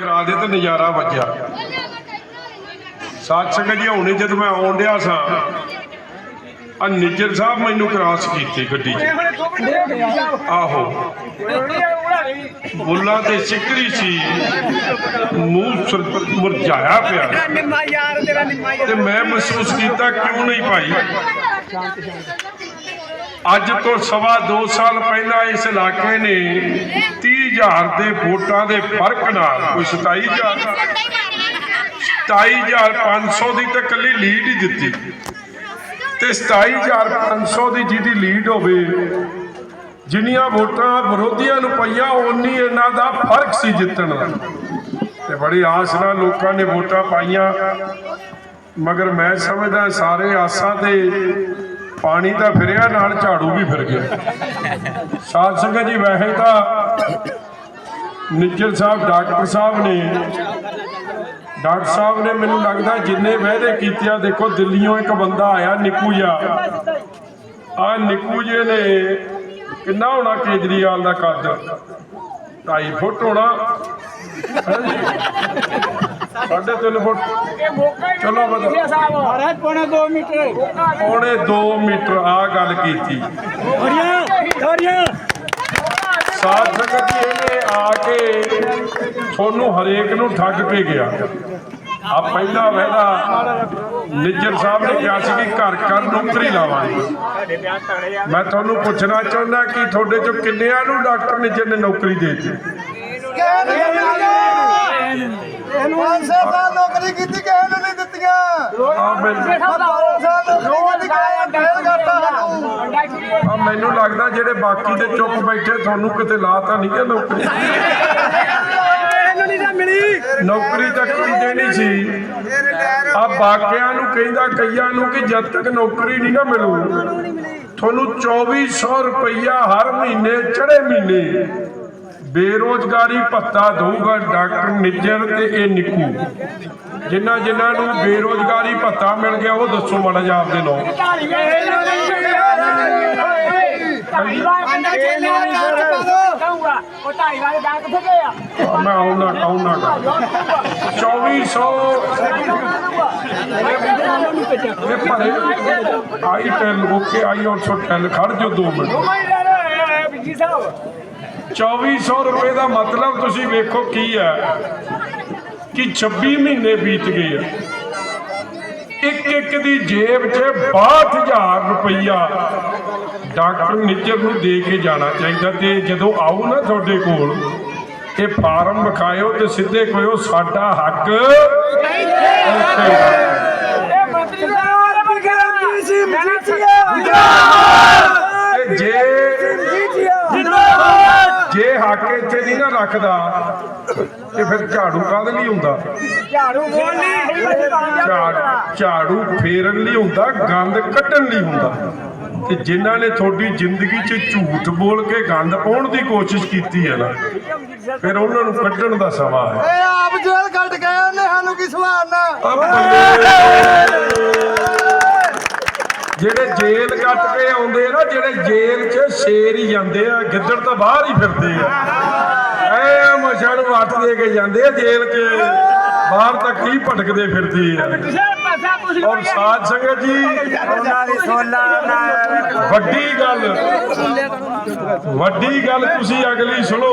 ਕਰਾ ਦੇ ਤੇ ਨਜ਼ਾਰਾ ਵੱਜਿਆ। ਸਾਧ ਸੰਗਤ ਜੀ ਹੁਣੇ ਜਦ ਮੈਂ ਆਉਣ ਡਿਆ ਸਾਂ ਆ ਨਿੱਜਰ ਸਾਹਿਬ ਮੈਨੂੰ ਕ੍ਰਾਸ ਕੀਤੀ ਗੱਡੀ 'ਚ। ਆਹੋ। ਬੁੱਲਾਂ ਤੇ ਸਿੱਕਰੀ ਸੀ। ਮੂੰਹ ਸੁਰ- ਮੁਰਝਾਇਆ ਪਿਆ। ਤੇ ਮੈਂ ਮਹਿਸੂਸ ਕੀਤਾ, ਕਿਉਂ ਨਹੀਂ ਭਾਈ? ਅੱਜ ਤੋਂ ਸਵਾ 2 ਸਾਲ ਪਹਿਲਾਂ ਇਸ ਇਲਾਕੇ ਨੇ 30000 ਦੇ ਵੋਟਾਂ ਦੇ ਫ਼ਰਕ ਨਾਲ, ਕੋਈ 27000 27500 ਦੀ? ਤਾਂ ਕੱਲੀ ਲੀਡ ਹੀ ਦਿੱਤੀ। ਤੇ 27500 ਦੀ ਜਿਹਦੀ ਲੀਡ ਹੋਵੇ, ਜਿੰਨੀਆਂ ਵੋਟਾਂ ਵਿਰੋਧੀਆਂ ਨੂੰ ਪਈਆਂ, ਓਨੀ ਇਹਨਾਂ ਦਾ ਫ਼ਰਕ ਸੀ ਜਿੱਤਣ ਦਾ। ਤੇ ਬੜੀ ਆਸ ਨਾਲ ਲੋਕਾਂ ਨੇ ਵੋਟਾਂ ਪਾਈਆਂ। ਮਗਰ ਮੈਂ ਸਮਝਦਾ, ਸਾਰੇ ਆਸਾਂ ਤੇ ਪਾਣੀ ਤਾਂ ਫਿਰਿਆ, ਨਾਲ ਝਾੜੂ ਵੀ ਫਿਰ ਗਿਆ। ਸਾਧ ਸੰਗਤ ਜੀ, ਵੈਸੇ ਤਾਂ ਨਿੱਜਰ ਸਾਹਿਬ, ਡਾਕਟਰ ਸਾਹਿਬ ਨੇ, ਡਾਕਟਰ ਸਾਹਿਬ ਨੇ ਮੈਨੂੰ ਲੱਗਦਾ ਜਿੰਨੇ ਵਾਅਦੇ ਕੀਤੇ ਆ, ਦੇਖੋ ਦਿੱਲੀੋਂ ਇੱਕ ਬੰਦਾ ਆਇਆ, ਨਿੱਕੂ ਜਿਹਾ। ਆ ਨਿੱਕੂ ਜੀ ਨੇ ਕਿੰਨਾ ਹੋਣਾ ਕੇਜਰੀਵਾਲ ਦਾ ਕੱਦ? 2.5 ਫੁੱਟ ਹੋਣਾ। ਸਾਢੇ ਤਿੰਨ ਫੁੱਟ। ਚਲੋ ਵਧਾ ਅਰੇ ਪੌਣਾ 2 ਮੀਟਰ। ਪੌਣੇ 2 ਮੀਟਰ ਆ ਗੱਲ ਕੀਤੀ। ਧੋਰੀਆਂ ਧੋਰੀਆਂ ਸਾਧ ਸੰਗਤ ਜੀ ਇਹਨੇ ਆ ਕੇ ਤੁਹਾਨੂੰ ਹਰੇਕ ਨੂੰ ਠੱਗ ਕੇ ਗਿਆ। ਆ ਪਹਿਲਾ ਵਾਅਦਾ ਨਿੱਜਰ ਸਾਹਿਬ ਨੇ ਕਿਹਾ ਸੀ ਕਿ ਘਰ ਘਰ ਨੌਕਰੀ ਲਾਵਾਂਗੇ। ਮੈਂ ਤੁਹਾਨੂੰ ਪੁੱਛਣਾ ਚਾਹੁੰਦਾ ਕਿ ਤੁਹਾਡੇ ਚੋਂ ਕਿੰਨਿਆਂ ਨੂੰ ਡਾਕਟਰ ਨਿੱਜਰ ਨੇ ਨੌਕਰੀ ਦੇ ਦਿੱਤੀ? ਪੰਜ ਛੇ ਸਾਲ ਨੌਕਰੀ ਕੀਤੀ ਕਿਸੇ ਨੂੰ ਨਹੀਂ ਦਿੱਤੀਆਂ। ਆ ਮੈਨੂੰ ਪੰਜ ਸਾਲ ਨੌਕਰੀ ਕੀਤੀ ਕਿਸੇ ਨੇ ਫੇਲ ਕਰਤਾ ਸਾਨੂੰ। ਆ ਮੈਨੂੰ ਲੱਗਦਾ ਜਿਹੜੇ ਬਾਕੀ ਦੇ ਚੁੱਪ ਬੈਠੇ ਤੁਹਾਨੂੰ ਕਿਤੇ ਲਾਤਾ ਨਹੀਂ ਕਿ ਨੌਕਰੀ? ਇਹਨੂੰ ਨਹੀਂ ਤਾਂ ਮਿਲੀ। ਨੌਕਰੀ ਤਾਂ ਕੋਈ ਦੇਣੀ ਸੀ? ਆ ਬਾਕਿਆਂ ਨੂੰ ਕਹਿੰਦਾ ਕਈਆਂ ਨੂੰ ਕਿ ਜਦ ਤੱਕ ਨੌਕਰੀ ਨਹੀਂ ਨਾ ਮਿਲੂ। ਤੁਹਾਨੂੰ 2400 ਰੁਪਈਆ ਹਰ ਮਹੀਨੇ ਚੜੇ ਮਹੀਨੇ। ਬੇਰੋਜ਼ਗਾਰੀ ਭੱਤਾ ਦਊਗਾ ਡਾਕਟਰ ਨਿੱਜਰ ਤੇ ਇਹ ਨਿੱਕੂ। ਜਿਨ੍ਹਾਂ ਜਿਨ੍ਹਾਂ ਨੂੰ ਬੇਰੋਜ਼ਗਾਰੀ ਭੱਤਾ ਮਿਲ ਗਿਆ ਉਹ ਦੱਸੋ ਮਾੜਾ ਜਿਹਾ ਆਪਦੇ ਨਾਮ ਮੈਂ ਆਉਣਾ ਆਉਣਾ 2400 ਇਹ ਭਰੇ I tell okay I also tell ਖੜ ਜੋ 2 ਮਿੰਟ। ਬਿਜ਼ੀ ਸਾਹਿਬ। 2400 ਰੁਪਏ ਦਾ ਮਤਲਬ ਤੁਸੀਂ ਵੇਖੋ ਕੀ ਹੈ ਕਿ 26 ਮਹੀਨੇ ਬੀਤ ਗਏ ਆ ਇੱਕ ਇੱਕ ਦੀ ਜੇਬ 'ਚ 62000 ਰੁਪਈਆ ਡਾਕਟਰ ਨਿੱਜਰ ਨੂੰ ਦੇ ਕੇ ਜਾਣਾ ਚਾਹੀਦਾ ਤੇ ਜਦੋਂ ਆਉ ਨਾ ਤੁਹਾਡੇ ਕੋਲ ਇਹ ਫਾਰਮ ਵਿਖਾਇਓ ਤੇ ਸਿੱਧੇ ਕਹੋ ਸਾਡਾ ਹੱਕ। ਇਹ ਜੇ ਜੇ ਹੱਕ ਇੱਥੇ ਨਹੀਂ ਨਾ ਰੱਖਦਾ ਤੇ ਫਿਰ ਝਾੜੂ ਕਾਹਦੇ ਲਈ ਹੁੰਦਾ? ਝਾੜੂ ਬੋਲੀ। ਝਾੜ- ਝਾੜੂ ਫੇਰਨ ਲਈ ਹੁੰਦਾ ਗੰਦ ਕੱਢਣ ਲਈ ਹੁੰਦਾ। ਤੇ ਜਿਨ੍ਹਾਂ ਨੇ ਤੁਹਾਡੀ ਜ਼ਿੰਦਗੀ 'ਚ ਝੂਠ ਬੋਲ ਕੇ ਗੰਦ ਪਾਉਣ ਦੀ ਕੋਸ਼ਿਸ਼ ਕੀਤੀ ਹੈ ਨਾ ਫਿਰ ਉਹਨਾਂ ਨੂੰ ਕੱਢਣ ਦਾ ਸਮਾਂ ਹੈ। ਇਹ ਆਪ ਜੇਲ੍ਹ ਕੱਢ ਗਏ ਉਹਨੇ ਸਾਨੂੰ ਕੀ ਸਵਾਰਨਾ। ਜਿਹੜੇ ਜੇਲ੍ਹ ਕੱਟ ਕੇ ਆਉਂਦੇ ਨਾ, ਜਿਹੜੇ ਜੇਲ੍ਹ 'ਚ ਸ਼ੇਰ ਹੀ ਜਾਂਦੇ ਆ, ਗਿੱਦੜ ਤਾਂ ਬਾਹਰ ਹੀ ਫਿਰਦੇ ਆ। ਐ ਮਸ਼ਾਂ ਵੱਟ ਦੇ ਕੇ ਜਾਂਦੇ ਆ, ਜੇਲ੍ਹ 'ਚ ਬਾਹਰ ਤੱਕ ਹੀ ਭਟਕਦੇ ਫਿਰਦੇ ਆ। ਔਰ ਸਾਧ ਸੰਗਤ ਜੀ, ਵੱਡੀ ਗੱਲ ਵੱਡੀ ਗੱਲ ਤੁਸੀਂ ਅਗਲੀ ਸੁਣੋ।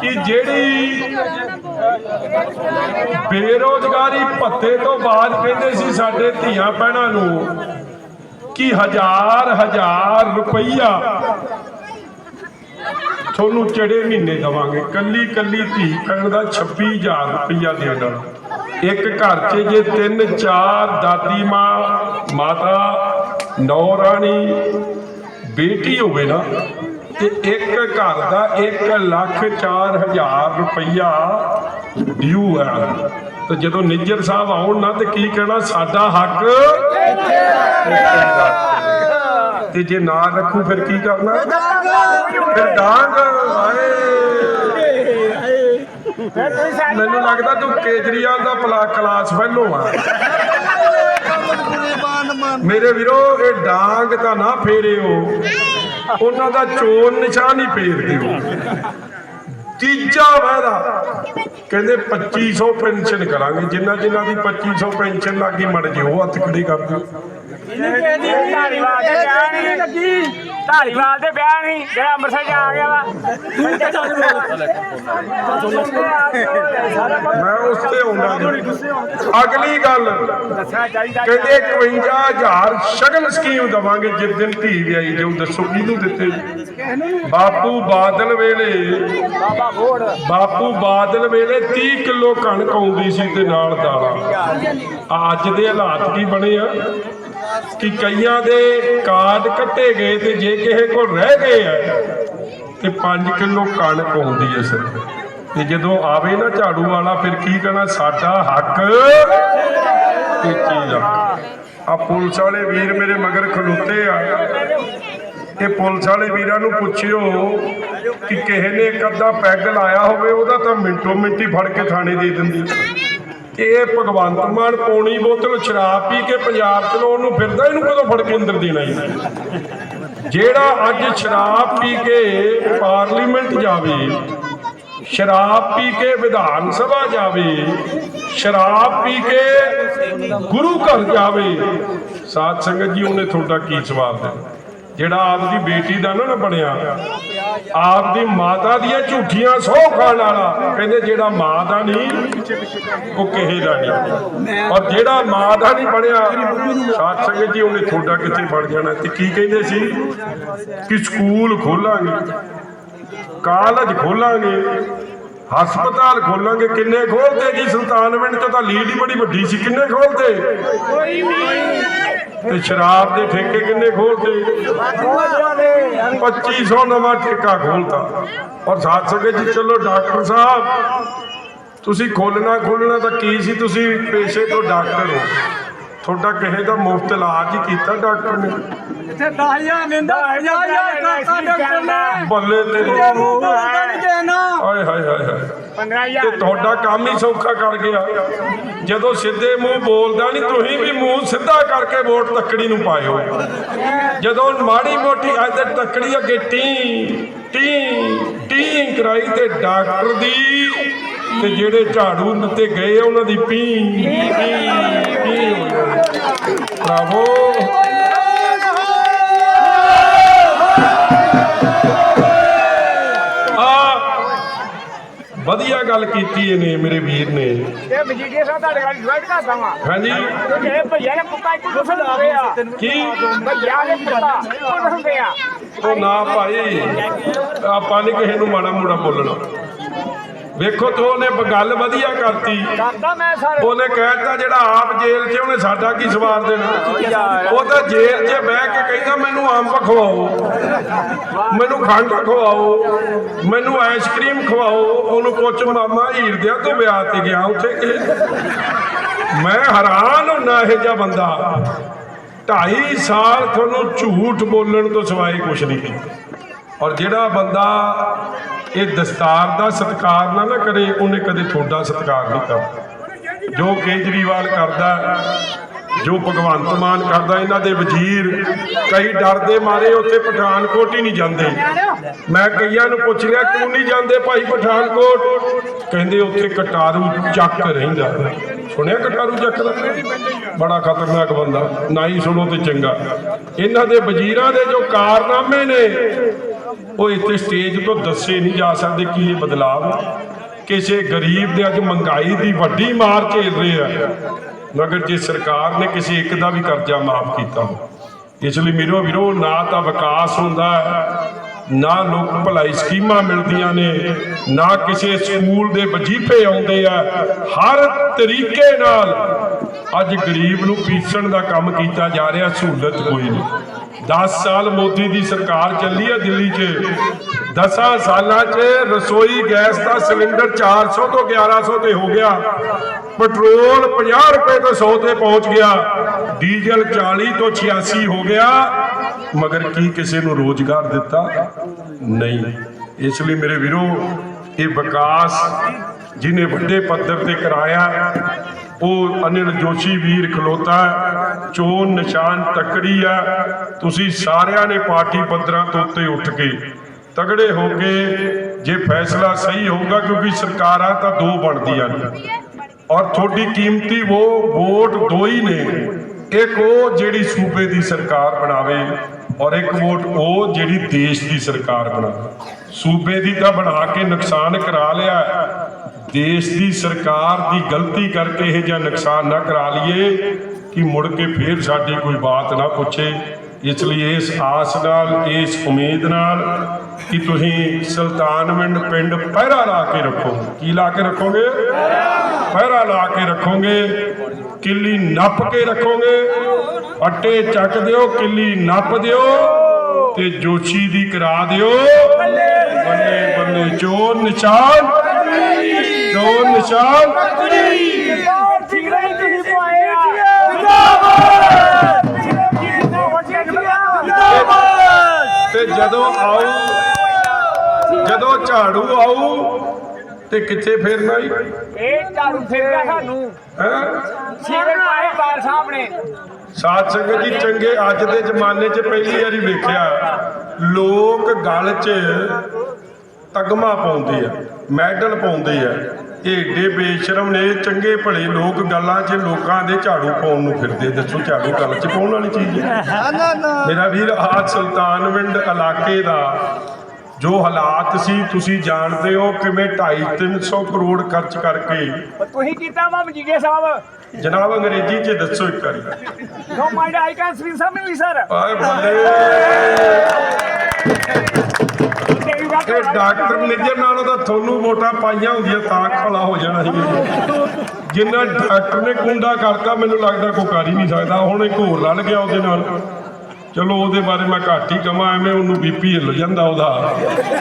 ਕਿ ਜਿਹੜੀ ਬੇਰੋਜ਼ਗਾਰੀ ਭੱਤੇ ਤੋਂ ਬਾਅਦ ਕਹਿੰਦੇ ਸੀ ਸਾਡੇ ਧੀਆਂ ਭੈਣਾਂ ਨੂੰ ਕਿ ਹਜ਼ਾਰ ਹਜ਼ਾਰ ਰੁਪਈਆ ਤੁਹਾਨੂੰ ਚੜੇ ਮਹੀਨੇ ਦਵਾਂਗੇ। ਕੱਲੀ ਕੱਲੀ ਧੀ ਭੈਣ ਦਾ 26000 ਰੁਪਈਆ ਦੇਣਾ ਇੱਕ ਘਰ 'ਚ ਜੇ ਤਿੰਨ ਚਾਰ ਦਾਦੀ ਮਾਂ, ਮਾਤਾ, ਨੌ ਰਾਣੀ, ਬੇਟੀ ਹੋਵੇ ਨਾ ਤੇ ਇੱਕ ਘਰ ਦਾ 1 ਲੱਖ 4000 ਰੁਪਈਆ ਡਿਊ ਹੈ। ਤੇ ਜਦੋਂ ਨਿੱਜਰ ਸਾਹਿਬ ਆਉਣ ਨਾ ਤੇ ਕੀ ਕਹਿਣਾ? ਸਾਡਾ ਹੱਕ? ਤੇ ਜੇ ਨਾ ਰੱਖੂ ਫਿਰ ਕੀ ਕਰਨਾ? ਫਿਰ ਡਾਂਗ ਹਾਏ। ਮੈਨੂੰ ਲੱਗਦਾ ਤੂੰ ਕੇਜਰੀਵਾਲ ਦਾ ਪਲਾ ਕਲਾਸ ਫੈਲੋ ਆ। ਮੇਰੇ ਵੀਰੋ ਇਹ ਡਾਂਗ ਤਾਂ ਨਾ ਫੇਰਿਓ। ਉਹਨਾਂ ਦਾ ਚੋਰ ਨਿਸ਼ਾਨ ਹੀ ਫੇਰ ਦਿਓ ਤੀਜਾ ਵਾਅਦਾ, ਕਹਿੰਦੇ 2500 ਪੈਨਸ਼ਨ ਕਰਾਂਗੇ, ਜਿੰਨਾ ਜਿੰਨਾ ਦੀ 2500 ਪੈਨਸ਼ਨ ਲੱਗੀ, ਮੜ ਜੇ ਉਹ ਹੱਥ ਖੜੇ ਕਰ ਦਿਓ। ਧਾਰੀਵਾਲ ਦੇ ਵਿਆਹ ਨਹੀਂ। ਧਾਰੀਵਾਲ ਦੇ ਵਿਆਹ ਨਹੀਂ ਜਿਹੜਾ ਅੰਮ੍ਰਿਤਸਰ ਜਾ ਆ ਗਿਆ ਵਾ। ਮੈਂ ਉਸ ਤੇ ਆਉਂਦਾ ਜੀ ਅਗਲੀ ਗੱਲ ਦੱਸਣਾ ਚਾਹੀਦਾ ਕਹਿੰਦੇ 51000 ਸ਼ਗਨ ਸਕੀਮ ਦਵਾਂਗੇ ਜਿਸ ਦਿਨ ਧੀ ਵਿਆਹੀ ਜਾਊ ਦੱਸੋ ਕਿਹਨੂੰ ਦਿੱਤੇ? ਬਾਪੂ ਬਾਦਲ ਵੇਲੇ ਬਾਬਾ ਬਾਪੂ ਬਾਦਲ ਵੇਲੇ 30 ਕਿਲੋ ਕਣਕ ਆਉਂਦੀ ਸੀ ਤੇ ਨਾਲ ਦਾਲਾਂ। ਅੱਜ ਦੇ ਹਾਲਾਤ ਕੀ ਬਣੇ ਆ? ਕਿ ਕਈਆਂ ਦੇ ਕਾਰਡ ਕੱਟੇ ਗਏ ਤੇ ਜੇ ਕਿਸੇ ਕੋਲ ਰਹਿ ਗਏ ਆ, ਤੇ 5 ਕਿਲੋ ਕਣਕ ਹੁੰਦੀ ਹੈ ਸਰ ਤੇ ਜਦੋਂ ਆਵੇ ਨਾ ਝਾੜੂ ਵਾਲਾ, ਫਿਰ ਕੀ ਕਹਿਣਾ, ਸਾਡਾ ਹੱਕ ਇਹ ਚੀਜ਼ ਆ। ਆ ਪੁਲਿਸ ਵਾਲੇ ਵੀਰ ਮੇਰੇ ਮਗਰ ਖਲੋਤੇ ਆ। ਇਹ ਪੁਲਿਸ ਵਾਲੇ ਵੀਰਾਂ ਨੂੰ ਪੁੱਛਿਓ ਕਿ ਕਿਸੇ ਨੇ ਇੱਕ ਅੱਧਾ ਪੈਗ ਲਾਇਆ ਹੋਵੇ, ਉਹਦਾ ਤਾਂ ਮਿੰਟੋ ਮਿੰਟੀ ਫੜ ਕੇ ਥਾਣੇ ਦੇ ਦਿੰਦੀ ਇਹ ਭਗਵੰਤ ਮਾਨ ਪੌਣੀ ਬੋਤਲ ਸ਼ਰਾਬ ਪੀ ਕੇ ਪੰਜਾਬ ਚ ਲਾਉਣ ਨੂੰ ਫਿਰਦਾ, ਇਹਨੂੰ ਕਦੋਂ ਫੜ ਕੇ ਅੰਦਰ ਦੇਣਾ ਜੀ? ਜਿਹੜਾ ਅੱਜ ਸ਼ਰਾਬ ਪੀ ਕੇ ਪਾਰਲੀਮੈਂਟ ਜਾਵੇ, ਸ਼ਰਾਬ ਪੀ ਕੇ ਵਿਧਾਨ ਸਭਾ ਜਾਵੇ, ਸ਼ਰਾਬ ਪੀ ਕੇ ਗੁਰੂ ਘਰ ਜਾਵੇ, ਸਾਧ ਸੰਗਤ ਜੀ, ਉਹਨੇ ਤੁਹਾਡਾ ਕੀ ਸਵਾਲ ਦੇਣਾ ਜਿਹੜਾ ਆਪਦੀ ਬੇਟੀ ਦਾ ਨਾ ਬਣਿਆ ਆਪਦੀ ਮਾਤਾ ਦੀਆਂ ਝੂਠੀਆਂ ਸਹੁੰ ਖਾਣ ਵਾਲਾ ਕਹਿੰਦੇ ਜਿਹੜਾ ਮਾਂ ਦਾ ਨਹੀਂ ਉਹ ਕਿਸੇ ਦਾ ਨਹੀਂ ਔਰ ਜਿਹੜਾ ਮਾਂ ਦਾ ਨਹੀਂ ਬਣਿਆ, ਸਾਧ ਸੰਗਤ ਜੀ, ਉਹਨੇ ਤੁਹਾਡਾ ਕਿੱਥੇ ਫੜ ਜਾਣਾ? ਤੇ ਕੀ ਕਹਿੰਦੇ ਸੀ? ਕਿ ਸਕੂਲ ਖੋਲਾਂਗੇ, ਕਾਲਜ ਖੋਲਾਂਗੇ, ਹਸਪਤਾਲ ਖੋਲਾਂਗੇ। ਕਿੰਨੇ ਖੋਲਦੇ ਜੀ? ਸੁਲਤਾਨਵਿੰਡ ਚ ਤਾਂ ਲੀਡ ਹੀ ਬੜੀ ਵੱਡੀ ਸੀ। ਕਿੰਨੇ ਖੋਲਦੇ ਤੇ ਸ਼ਰਾਬ ਦੇ ਠੇਕੇ ਕਿੰਨੇ ਖੋਲਦੇ 2500 ਨਵਾਂ ਠੇਕਾ ਖੋਲਤਾ। ਔਰ ਸਾਥ ਸੰਗਤ ਜੀ ਚਲੋ ਡਾਕਟਰ ਸਾਹਿਬ ਤੁਸੀਂ ਖੋਲਣਾ ਖੋਲਣਾ ਤਾਂ ਕੀ ਸੀ? ਤੁਸੀਂ ਪੇਸ਼ੇ ਤੋਂ ਡਾਕਟਰ ਹੋ। ਤੁਹਾਡਾ ਕਿਸੇ ਦਾ ਮੁਫਤ ਇਲਾਜ ਹੀ ਕੀਤਾ ਡਾਕਟਰ ਨੇ। ਇੱਥੇ 10000 ਨਿੰਦਾ 50000 ਕਰਤਾ ਡਾਕਟਰ ਨੇ। ਬੱਲੇ ਤੇਰੇ ਹਾਏ ਹਾਏ ਹਾਏ ਹਾਏ। 15000 ਤੇ ਤੁਹਾਡਾ ਕੰਮ ਹੀ ਸੌਖਾ ਕਰ ਗਿਆ। ਜਦੋਂ ਸਿੱਧੇ ਮੂੰਹ ਬੋਲਦਾ ਨਹੀਂ ਤੁਸੀਂ ਵੀ ਮੂੰਹ ਸਿੱਧਾ ਕਰਕੇ ਵੋਟ ਤੱਕੜੀ ਨੂੰ ਪਾਇਓ। ਜਦੋਂ ਮਾੜੀ ਮੋਟੀ ਅੱਜ ਤੱਕੜੀ ਅੱਗੇ ਟੀ ਟੀ ਟੀ ਕਰਾਈ ਤੇ ਡਾਕਟਰ ਦੀ, ਤੇ ਜਿਹੜੇ ਝਾੜੂ ਤੇ ਗਏ ਉਹਨਾਂ ਦੀ ਪੀ ਪੀ ਪੀ। ਬਰਾਵੋ ਵਧੀਆ ਗੱਲ ਕੀਤੀ ਇਹਨੇ ਮੇਰੇ ਵੀਰ ਨੇ। ਇਹ ਮਜੀਠੀਆ ਸਾਹਿਬ ਤੁਹਾਡੇ ਨਾਲ ਡਿਵਾਈਡ ਕਰਦਾ ਵਾਂ ਹਾਂਜੀ। ਇਹ ਭਈਆ ਨੇ ਕੁੱਤਾ ਇੱਕੋ ਦਸਲ ਲਾਵੇ ਆ ਕੀ? ਭਈਆ ਨੇ ਕੁੱਤਾ ਇੱਕੋ ਦਸਲ ਆ ਉਹ ਨਾ ਭਾਈ ਆਪਾਂ ਨਹੀਂ ਕਿਸੇ ਨੂੰ ਮਾੜਾ ਮੋੜਾ ਬੋਲਣਾ। ਵੇਖੋ ਤੇ ਉਹਨੇ ਗੱਲ ਵਧੀਆ ਕਰਤੀ। ਕਰਦਾ ਮੈਂ ਸਾਰੇ। ਉਹਨੇ ਕਹਿਤਾ ਜਿਹੜਾ ਆਪ ਜੇਲ੍ਹ 'ਚ ਉਹਨੇ ਸਾਡਾ ਕੀ ਸਵਾਰ ਦੇਣਾ? ਉਹ ਤਾਂ ਜੇਲ੍ਹ 'ਚ ਬਹਿ ਕੇ ਕਹਿੰਦਾ ਮੈਨੂੰ ਅੰਬ ਖਵਾਓ ਮੈਨੂੰ ਖੰਡ ਖਵਾਓ ਮੈਨੂੰ ਆਈਸਕ੍ਰੀਮ ਖਵਾਓ। ਉਹਨੂੰ ਪੁੱਛ ਮਾਮਾ ਹੀਰ ਦਿਆ ਤੂੰ ਵਿਆਹ ਤੇ ਗਿਆ ਉੱਥੇ ਕਿ ਮੈਂ ਹੈਰਾਨ ਹੁੰਨਾ ਇਹ ਜਿਹਾ ਬੰਦਾ। 2.5 ਸਾਲ ਤੁਹਾਨੂੰ ਝੂਠ ਬੋਲਣ ਤੋਂ ਸਿਵਾਏ ਕੁਛ ਨਹੀਂ। ਔਰ ਜਿਹੜਾ ਬੰਦਾ ਇਹ ਦਸਤਾਰ ਦਾ ਸਤਿਕਾਰ ਨਾ ਨਾ ਕਰੇ, ਉਹਨੇ ਕਦੇ ਤੁਹਾਡਾ ਸਤਿਕਾਰ ਨਹੀਂ ਕਰਦਾ। ਜੋ ਕੇਜਰੀਵਾਲ ਕਰਦਾ, ਜੋ ਭਗਵੰਤ ਮਾਨ ਕਰਦਾ, ਇਹਨਾਂ ਦੇ ਵਜ਼ੀਰ ਕਈ ਡਰਦੇ ਮਾਰੇ, ਉੱਥੇ ਪਠਾਨਕੋਟ ਹੀ ਨਹੀਂ ਜਾਂਦੇ। ਮੈਂ ਕਈਆਂ ਨੂੰ ਪੁੱਛ ਲਿਆ ਕਿਉਂ ਨਹੀਂ ਜਾਂਦੇ ਭਾਈ ਪਠਾਨਕੋਟ? ਕਹਿੰਦੇ ਉੱਥੇ ਕਟਾਰੂ ਚੱਕ ਰਹਿੰਦਾ। ਸੁਣਿਆ ਕਟਾਰੂ ਚੱਕ ਦਾ? ਬੜਾ ਖਤਰਨਾਕ ਬੰਦਾ। ਨਾ ਹੀ ਸੁਣੋ ਤੇ ਚੰਗਾ। ਇਹਨਾਂ ਦੇ ਵਜ਼ੀਰਾਂ ਦੇ ਜੋ ਕਾਰਨਾਮੇ ਨੇ ਉਹ ਇੱਥੇ ਸਟੇਜ ਤੋਂ ਦੱਸੇ ਨਹੀਂ ਜਾ ਸਕਦੇ ਕੀ ਇਹ ਬਦਲਾਵ ਕਿਸੇ ਗਰੀਬ ਦੇ ਅੱਜ ਮਹਿੰਗਾਈ ਦੀ ਵੱਡੀ ਮਾਰ ਝੇਲ ਰਹੇ ਆ। ਮਗਰ ਜੇ ਸਰਕਾਰ ਨੇ ਕਿਸੇ ਇੱਕ ਦਾ ਵੀ ਕਰਜ਼ਾ ਮਾਫ ਕੀਤਾ ਹੋ ਇਸ ਲਈ ਮੇਰੋ ਵੀਰੋ, ਨਾ ਤਾਂ ਵਿਕਾਸ ਹੁੰਦਾ ਨਾ ਲੋਕ ਭਲਾਈ ਸਕੀਮਾਂ ਮਿਲਦੀਆਂ ਨੇ, ਨਾ ਕਿਸੇ ਸਕੂਲ ਦੇ ਵਜੀਫੇ ਆਉਂਦੇ ਆ। ਹਰ ਤਰੀਕੇ ਨਾਲ ਅੱਜ ਗਰੀਬ ਨੂੰ ਪੀਸਣ ਦਾ ਕੰਮ ਕੀਤਾ ਜਾ ਰਿਹਾ, ਸਹੂਲਤ ਕੋਈ ਨਹੀਂ। 10 ਸਾਲ ਮੋਦੀ ਦੀ ਸਰਕਾਰ ਚੱਲੀ ਹੈ ਦਿੱਲੀ 'ਚ। 10 ਸਾਲਾਂ 'ਚ ਰਸੋਈ ਗੈਸ ਦਾ ਸਿਲੰਡਰ 400 ਤੋਂ 1100 ਤੇ ਹੋ ਗਿਆ। ਪੈਟਰੋਲ 50 ਰੁਪਏ ਤੋਂ 100 ਤੇ ਪਹੁੰਚ ਗਿਆ। ਡੀਜ਼ਲ 40 ਤੋਂ 86 ਹੋ ਗਿਆ। ਮਗਰ ਕੀ ਕਿਸੇ ਨੂੰ ਰੋਜ਼ਗਾਰ ਦਿੱਤਾ? ਨਹੀਂ। ਇਸ ਲਈ ਮੇਰੇ ਵੀਰੋ, ਇਹ ਵਿਕਾਸ ਜਿਹਨੇ ਵੱਡੇ ਪੱਧਰ ਤੇ ਕਰਾਇਆ ਉਹ ਅਨਿਲ ਜੋਸ਼ੀ ਵੀਰ ਖਲੋਤਾ ਹੈ। ਚੋਣ ਨਿਸ਼ਾਨ ਤਕੜੀ ਆ। ਤੁਸੀਂ ਸਾਰਿਆਂ ਨੇ ਪਾਰਟੀ ਪੱਧਰਾਂ ਤੋਂ ਉੱਤੇ ਉੱਠ ਕੇ ਤਗੜੇ ਹੋ ਕੇ ਜੇ ਫੈਸਲਾ ਸਹੀ ਹੋਊਗਾ, ਕਿਉਂਕਿ ਸਰਕਾਰਾਂ ਤਾਂ ਦੋ ਬਣਦੀਆਂ ਨੇ। ਔਰ ਤੁਹਾਡੀ ਕੀਮਤੀ ਉਹ ਵੋਟ ਦੋ ਹੀ ਨੇ। ਇੱਕ ਉਹ ਜਿਹੜੀ ਸੂਬੇ ਦੀ ਸਰਕਾਰ ਬਣਾਵੇ ਔਰ ਇੱਕ ਵੋਟ ਉਹ ਜਿਹੜੀ ਦੇਸ਼ ਦੀ ਸਰਕਾਰ ਬਣਾਵੇ। ਸੂਬੇ ਦੀ ਤਾਂ ਬਣਾ ਕੇ ਨੁਕਸਾਨ ਕਰਾ ਲਿਆ। ਦੇਸ਼ ਦੀ ਸਰਕਾਰ ਦੀ ਗਲਤੀ ਕਰਕੇ ਇਹ ਜਿਹਾ ਨੁਕਸਾਨ ਨਾ ਕਰਾ ਲਈਏ ਕਿ ਮੁੜ ਕੇ ਫੇਰ ਸਾਡੀ ਕੋਈ ਬਾਤ ਨਾ ਪੁੱਛੇ। ਇਸ ਲਈ ਇਸ ਆਸ ਨਾਲ ਇਸ ਉਮੀਦ ਨਾਲ ਕਿ ਤੁਸੀਂ ਸੁਲਤਾਨਵਿੰਡ ਪਿੰਡ ਪਹਿਰਾ ਲਾ ਕੇ ਰੱਖੋ। ਕੀ ਲਾ ਕੇ ਰੱਖੋਗੇ? ਪਹਿਰਾ ਲਾ ਕੇ ਰੱਖੋਗੇ। ਕਿੱਲੀ ਨੱਪ ਕੇ ਰੱਖੋਗੇ। ਅੱਟੇ ਚੱਕ ਦਿਓ ਕਿੱਲੀ ਨੱਪ ਦਿਓ ਤੇ ਜੋਸ਼ੀ ਦੀ ਕਰਾ ਦਿਓ। ਬੱਲੇ ਬੱਲੇ। ਚੋਰ ਨਿਸ਼ਾਨ ਚੋਰ ਨਿਸ਼ਾਨ। ਤੇ ਜਦੋਂ ਆਉ ਜਦੋਂ ਝਾੜੂ ਆਉ ਤੇ ਕਿੱਥੇ ਫੇਰਨਾ ਹੀ ਇਹ ਝਾੜੂ ਫਿਰਦਾ ਸਾਨੂੰ। ਹੈ? ਸੀਵਰ ਪਾਏ ਬਾਲ ਸਾਹਿਬ ਨੇ। ਸਾਧ ਸੰਗਤ ਜੀ ਚੰਗੇ ਅੱਜ ਦੇ ਜ਼ਮਾਨੇ 'ਚ ਪਹਿਲੀ ਵਾਰੀ ਵੇਖਿਆ ਲੋਕ ਗਲ 'ਚ ਤਗਮਾ ਪਾਉਂਦੇ ਆ ਮੈਡਲ ਪਾਉਂਦੇ ਆ। ਇਹ ਏਡੇ ਬੇਸ਼ਰਮ ਨੇ ਚੰਗੇ ਭਲੇ ਲੋਕ ਗੱਲਾਂ 'ਚ ਲੋਕਾਂ ਦੇ ਝਾੜੂ ਪਾਉਣ ਨੂੰ ਫਿਰਦੇ। ਦੱਸੋ ਝਾੜੂ ਗੱਲ 'ਚ ਪਾਉਣ ਵਾਲੀ ਚੀਜ਼ ਹੈ? ਨਾ ਨਾ ਨਾ ਮੇਰਾ ਵੀਰ ਆਹ ਸੁਲਤਾਨਵਿੰਡ ਇਲਾਕੇ ਦਾ ਜੋ ਹਾਲਾਤ ਸੀ ਤੁਸੀਂ ਜਾਣਦੇ ਹੋ ਕਿਵੇਂ 2.5 300 ਕਰੋੜ ਖਰਚ ਕਰਕੇ ਤੁਸੀਂ ਕੀਤਾ ਵਾ ਮਜੀਗੇ ਸਾਹਿਬ। ਜਨਾਬ ਅੰਗਰੇਜ਼ੀ 'ਚ ਦੱਸੋ ਇੱਕ ਵਾਰੀ। No mind I can speak something sir ਆਏ ਬੱਲੇ। ਇਹ ਡਾਕਟਰ ਨਿੱਜਰ ਨਾਲ ਉਹਦਾ ਤੁਹਾਨੂੰ ਵੋਟਾਂ ਪਾਈਆਂ ਹੁੰਦੀਆਂ ਤਾਂ ਖਲਾ ਹੋ ਜਾਣਾ ਸੀ। ਜਿੰਨਾ ਡਾਕਟਰ ਨੇ ਕੁੰਡਾ ਕਰਤਾ, ਮੈਨੂੰ ਲੱਗਦਾ ਕੋਈ ਕਰ ਹੀ ਨਹੀਂ ਸਕਦਾ। ਹੁਣ ਇੱਕ ਹੋਰ ਰਲ ਗਿਆ ਉਹਦੇ ਨਾਲ। ਚਲੋ ਉਹਦੇ ਬਾਰੇ ਮੈਂ ਘੱਟ ਹੀ ਕਵਾਂ, ਐਵੇਂ ਉਹਨੂੰ ਬੀਪੀ ਹਿੱਲ ਜਾਂਦਾ ਉਹਦਾ।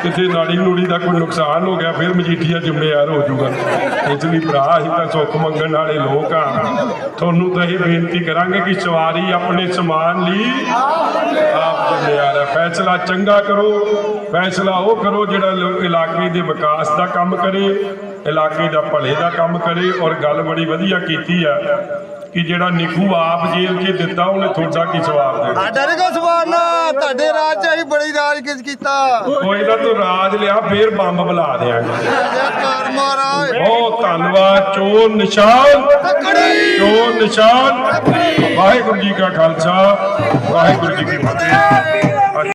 ਕਿਤੇ ਨਾੜੀ ਨੂੜੀ ਦਾ ਕੋਈ ਨੁਕਸਾਨ ਹੋ ਗਿਆ, ਫਿਰ ਮਜੀਠੀਆ ਜ਼ਿੰਮੇਵਾਰ ਹੋ ਜਾਊਗਾ। ਇਸ ਲਈ ਭਰਾ, ਅਸੀਂ ਤਾਂ ਸੁੱਖ ਮੰਗਣ ਵਾਲੇ ਲੋਕ ਆ। ਤੁਹਾਨੂੰ ਤਾਂ ਇਹ ਬੇਨਤੀ ਕਰਾਂਗੇ ਕਿ ਸਵਾਰੀ ਆਪਣੇ ਸਮਾਨ ਲਈ ਆਪ ਜ਼ਿੰਮੇਵਾਰ ਹੈ ਫੈਸਲਾ ਚੰਗਾ ਕਰੋ। ਫੈਸਲਾ ਉਹ ਕਰੋ ਜਿਹੜਾ ਇਲਾਕੇ ਦੇ ਵਿਕਾਸ ਦਾ ਕੰਮ ਕਰੇ ਇਲਾਕੇ ਦਾ ਭਲੇ ਦਾ ਕੰਮ ਕਰੇ ਔਰ ਗੱਲ ਬੜੀ ਵਧੀਆ ਕੀਤੀ ਆ ਕਿ ਜਿਹੜਾ ਨਿੱਕੂ ਆਪ ਜੇਲ੍ਹ 'ਚ ਦਿੱਤਾ ਉਹਨੇ ਤੁਹਾਡਾ ਕੀ ਸਵਾਲ ਦੇਣਾ? ਸਾਡਾ ਨਹੀਂ ਕੋ ਸਵਾਰਨਾ ਤੁਹਾਡੇ ਰਾਜ ਚ ਅਸੀਂ ਬੜੀ ਰਾਜ ਕਿਸ ਕੀਤਾ। ਕੋਈ ਨਾ ਤੂੰ ਰਾਜ ਲਿਆ ਫੇਰ ਬੰਬ ਬੁਲਾ ਦੇਾਂਗੇ ਕਾਰ ਮਹਾਰਾਜ। ਬਹੁਤ ਧੰਨਵਾਦ ਚੋਰ ਨਿਸ਼ਾਨ। ਤਕੜੀ। ਚੋਰ ਨਿਸ਼ਾਨ। ਵਾਹਿਗੁਰੂ ਜੀ ਕਾ ਖਾਲਸਾ ਵਾਹਿਗੁਰੂ ਜੀ ਕੀ ਫਤਿਹ।